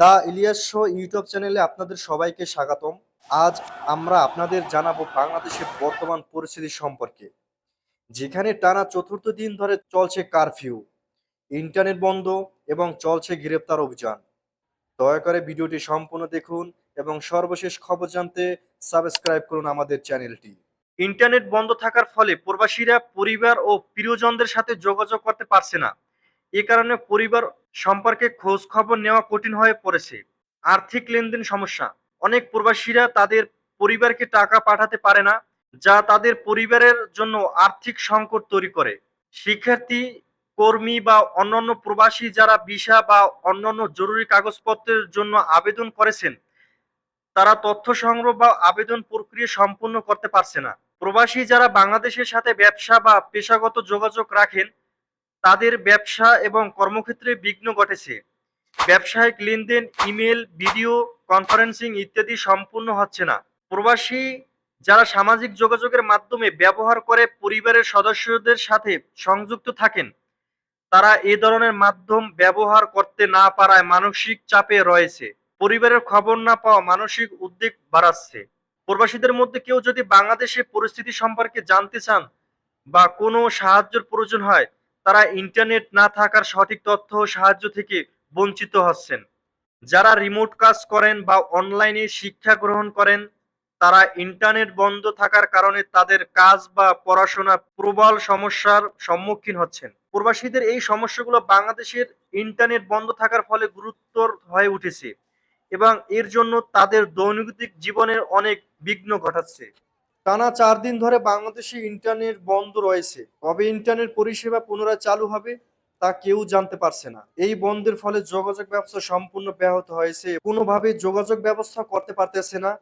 দা Ilias show YouTube চ্যানেলে আপনাদের সবাইকে স্বাগতম। আজ আমরা আপনাদের জানাব বাংলাদেশের বর্তমান পরিস্থিতি সম্পর্কে, যেখানে টানা চতুর্থ দিন ধরে চলছে কারফিউ, ইন্টারনেট বন্ধ এবং চলছে গ্রেপ্তার অভিযান। দয়া করে ভিডিওটি সম্পূর্ণ দেখুন এবং সর্বশেষ খবর জানতে সাবস্ক্রাইব করুন আমাদের চ্যানেলটি। ইন্টারনেট বন্ধ থাকার ফলে প্রবাসীরা, পরিবার ও প্রিয়জনদের সাথে যোগাযোগ করতে পারছে না। এ কারণে পরিবার সম্পর্কে খোঁজ খবর নেওয়া কঠিন হয়ে পড়েছে। আর্থিক লেনদেন সমস্যা। অনেক প্রবাসীরা তাদের পরিবারকে টাকা পাঠাতে পারে না, যা তাদের পরিবারের জন্য আর্থিক সংকট তৈরি করে। শিক্ষার্থী, কর্মী বা অন্যান্য প্রবাসী যারা ভিসা বা অন্যান্য জরুরি কাগজপত্রের জন্য আবেদন করেছেন, তারা তথ্য সংগ্রহ বা আবেদন প্রক্রিয়া সম্পূর্ণ করতে পারছে না। প্রবাসী যারা বাংলাদেশের সাথে ব্যবসা বা পেশাগত যোগাযোগ রাখেন তাদের ব্যবসা এবং কর্মক্ষেত্রে বিঘ্ন ঘটেছে। ব্যবসায়িক লেনদেন, ইমেল, ভিডিও, কনফারেন্সিং ইত্যাদি সম্পূর্ণ হচ্ছে না। প্রবাসী যারা সামাজিক যোগাযোগের মাধ্যমে ব্যবহার করে পরিবারের সদস্যদের সাথে সংযুক্ত থাকেন, তারা এ ধরনের মাধ্যম ব্যবহার করতে না পারায় মানসিক চাপে রয়েছে। পরিবারের খবর না পাওয়া মানসিক উদ্বেগ বাড়াচ্ছে। প্রবাসীদের মধ্যে কেউ যদি বাংলাদেশের পরিস্থিতি সম্পর্কে জানতে চান বা কোনো সাহায্যের প্রয়োজন হয় তারা ইন্টারনেট না থাকার সঠিক তথ্য ও সাহায্য থেকে বঞ্চিত হচ্ছেন। যারা রিমোট কাজ করেন বা অনলাইনে শিক্ষা গ্রহণ করেন, তারা ইন্টারনেট বন্ধ থাকার কারণে তাদের কাজ বা পড়াশোনা প্রবল সমস্যার সম্মুখীন হচ্ছেন। প্রবাসীদের এই সমস্যাগুলো বাংলাদেশের ইন্টারনেট বন্ধ থাকার ফলে গুরুত্বর হয়ে উঠেছে এবং এর জন্য তাদের দৈনন্দিন জীবনের অনেক বিঘ্ন ঘটাচ্ছে। টানা চার দিন ধরে বাংলাদেশে ইন্টারনেট বন্ধ রয়েছে। কবে ইন্টারনেট পরিষেবা পুনরায় চালু হবে, তা কেউ জানতে পারছে না। এই বন্ধের ফলে যোগাযোগ ব্যবস্থা সম্পূর্ণ ব্যাহত হয়েছে। কোনোভাবে যোগাযোগ ব্যবস্থা করতে পারতেছে না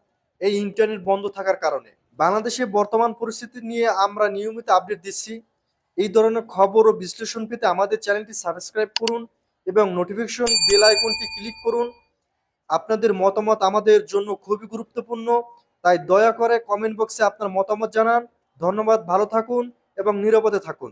এই ইন্টারনেট বন্ধ থাকার কারণে। বাংলাদেশে বর্তমান পরিস্থিতি নিয়ে আমরা নিয়মিত আপডেট দিচ্ছি। এই ধরনের খবর ও বিশ্লেষণ পেতে আমাদের চ্যানেলটি সাবস্ক্রাইব করুন এবং নোটিফিকেশন বেল আইকনটি ক্লিক করুন। আপনাদের মতামত আমাদের জন্য খুবই গুরুত্বপূর্ণ। তাই দয়া করে কমেন্ট বক্সে আপনার মতামত জানান। ধন্যবাদ ভালো থাকুন এবং নিরাপদে থাকুন।